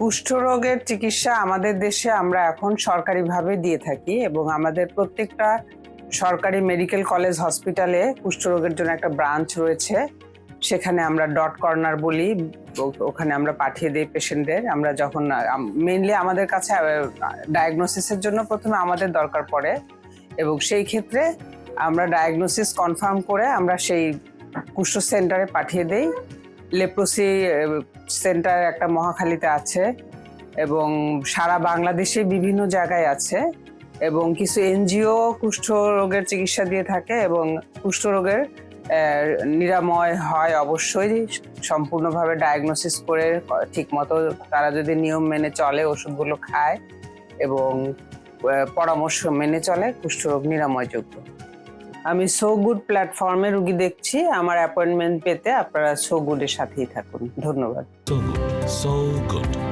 কুষ্ঠরোগের চিকিৎসা আমাদের দেশে আমরা এখন সরকারিভাবে দিয়ে থাকি এবং আমাদের প্রত্যেকটা সরকারি মেডিকেল কলেজ হসপিটালে কুষ্ঠরোগের জন্য একটা ব্রাঞ্চ রয়েছে। সেখানে আমরা ডট কর্নার বলি ওখানে আমরা পাঠিয়ে দিই পেশেন্টদের। আমরা যখন মেনলি আমাদের কাছে ডায়াগনোসিসের জন্য প্রথমে আমাদের দরকার পড়ে এবং সেই ক্ষেত্রে আমরা ডায়াগনোসিস কনফার্ম করে আমরা সেই কুষ্ঠ সেন্টারে পাঠিয়ে দেই। লেপ্রোসি সেন্টার একটা মহাখালীতে আছে এবং সারা বাংলাদেশে বিভিন্ন জায়গায় আছে এবং কিছু এনজিও কুষ্ঠ রোগের চিকিৎসা দিয়ে থাকে এবং কুষ্ঠ রোগের নিরাময় হয় অবশ্যই সম্পূর্ণভাবে ডায়াগনোসিস করে, ঠিকমতো তারা যদি নিয়ম মেনে চলে, ওষুধগুলো খায় এবং পরামর্শ মেনে চলে কুষ্ঠরোগ নিরাময়যোগ্য। আমি সো গুড প্ল্যাটফর্মে রুগী দেখছি। আমার অ্যাপয়েন্টমেন্ট পেতে আপনারা সো গুডের সাথেই থাকুন। ধন্যবাদ। So good.